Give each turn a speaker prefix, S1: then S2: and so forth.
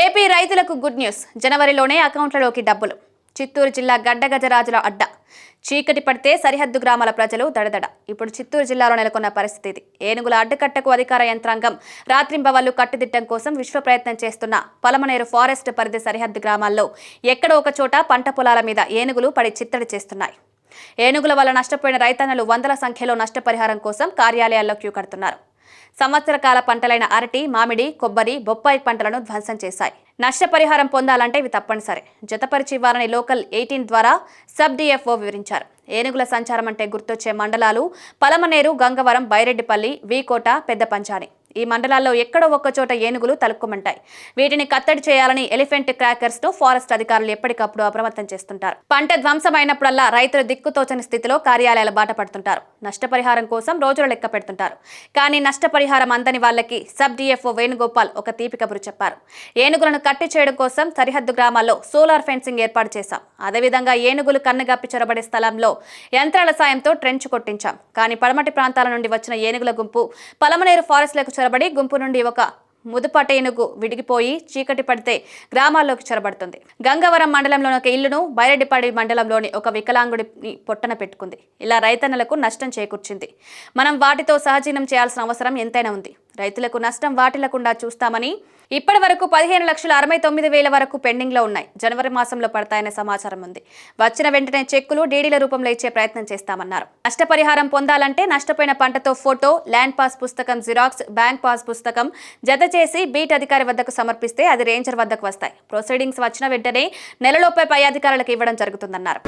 S1: AP రైతులకు good news. జనవరిలోనే అకౌంట్లలోకి డబ్బులు. చిత్తూరు జిల్లా గడ్డగజరాజుల అడ్డ. చీకటి పడితే సరిహద్దు గ్రామాల ప్రజలు దడదడ. ఇప్పుడు చిత్తూరు జిల్లాలో నెలకొన్న పరిస్థితి ఇది. ఏనుగుల అడ్డుకట్టకు అధికార యంత్రాంగం రాత్రింబవళ్ళు కట్టుదిట్టం కోసం విశ్వ ప్రయత్నం చేస్తున్న పలమనేరు ఫారెస్ట్ పరిధి సరిహద్దు గ్రామాల్లో ఎక్కడో ఒక చోట పంట పొలాల మీద ఏనుగులు పడి చిత్తడి చేస్తున్నాయి. ఏనుగుల వల్ల నష్టపోయిన రైతన్నలు వందల సంఖ్యలో నష్టపరిహారం కోసం కార్యాలయాల్లో క్యూ కడుతున్నారు. సంవత్సర కాల పంటలైన అరటి మామిడి కొబ్బరి బొప్పాయి పంటలను ధ్వంసం చేశాయి. నష్టపరిహారం పొందాలంటే ఇవి తప్పనిసరి. జతపరిచి ఇవ్వాలని లోకల్ ఎయిటీన్ ద్వారా సబ్ డిఎఫ్ఓ వివరించారు. ఏనుగుల సంచారం అంటే గుర్తొచ్చే మండలాలు పలమనేరు గంగవరం బైరెడ్డిపల్లి వీకోట పెద్ద పంచాని ఈ మండలాల్లో ఎక్కడో ఒక్కచోట ఏనుగులు తలుక్కుమంటాయి. వీటిని కట్టడి చేయాలని ఎలిఫెంట్ క్రాకర్స్ను ఫారెస్ట్ అధికారులు ఎప్పటికప్పుడు అప్రమత్తం చేస్తుంటారు. పంట ధ్వంసమైనప్పుడల్లా రైతులు దిక్కుతోచని స్థితిలో కార్యాలయాల బాట పడుతుంటారు నష్టపరిహారం కోసం రోజులు లెక్క పెడుతుంటారు. కానీ నష్టపరిహారం అందని వాళ్ళకి సబ్ డిఎఫ్ఓ వేణుగోపాల్ ఒక తీపి కబురు చెప్పారు. ఏనుగులను కట్టి చేయడం కోసం సరిహద్దు గ్రామాల్లో సోలార్ ఫెన్సింగ్ ఏర్పాటు చేశాం. అదేవిధంగా ఏనుగులు కన్నుగప్పి చొరబడే స్థలంలో యంత్రాల సాయంతో ట్రెంచ్ కొట్టించాం. కానీ పడమటి ప్రాంతాల నుండి వచ్చిన ఏనుగుల గుంపు పలమనేరు ఫారెస్ట్లకు చొరబడి గుంపు నుండి ఒక ముదుపట ఏనుగు విడిగిపోయి చీకటి పడితే గ్రామాల్లోకి చొరబడుతుంది. గంగవరం మండలంలోని ఒక ఇల్లును బైరెడ్డిపాడి మండలంలోని ఒక వికలాంగుడిని పొట్టన పెట్టుకుంది. ఇలా రైతన్నలకు నష్టం చేకూర్చింది. మనం వాటితో సహజీవనం చేయాల్సిన అవసరం ఎంతైనా ఉంది. రైతులకు నష్టం వాటిల్లకుండా చూస్తామని ఇప్పటి వరకు పదిహేను లక్షల అరవై తొమ్మిది వేల వరకు పెండింగ్లో ఉన్నాయి. జనవరి మాసంలో పడతాయనే సమాచారం ఉంది. వచ్చిన వెంటనే చెక్కులు డీడీల రూపంలో ఇచ్చే ప్రయత్నం చేస్తామన్నారు. నష్టపరిహారం పొందాలంటే నష్టపోయిన పంటతో ఫోటో ల్యాండ్ పాస్ పుస్తకం జిరాక్స్ బ్యాంక్ పాస్ పుస్తకం జత చేసి బీట్ అధికారి వద్దకు సమర్పిస్తే అది రేంజర్ వద్దకు వస్తాయి. ప్రొసీడింగ్స్ వచ్చిన వెంటనే నెలలోపే పై అధికారులకు ఇవ్వడం జరుగుతుందన్నారు.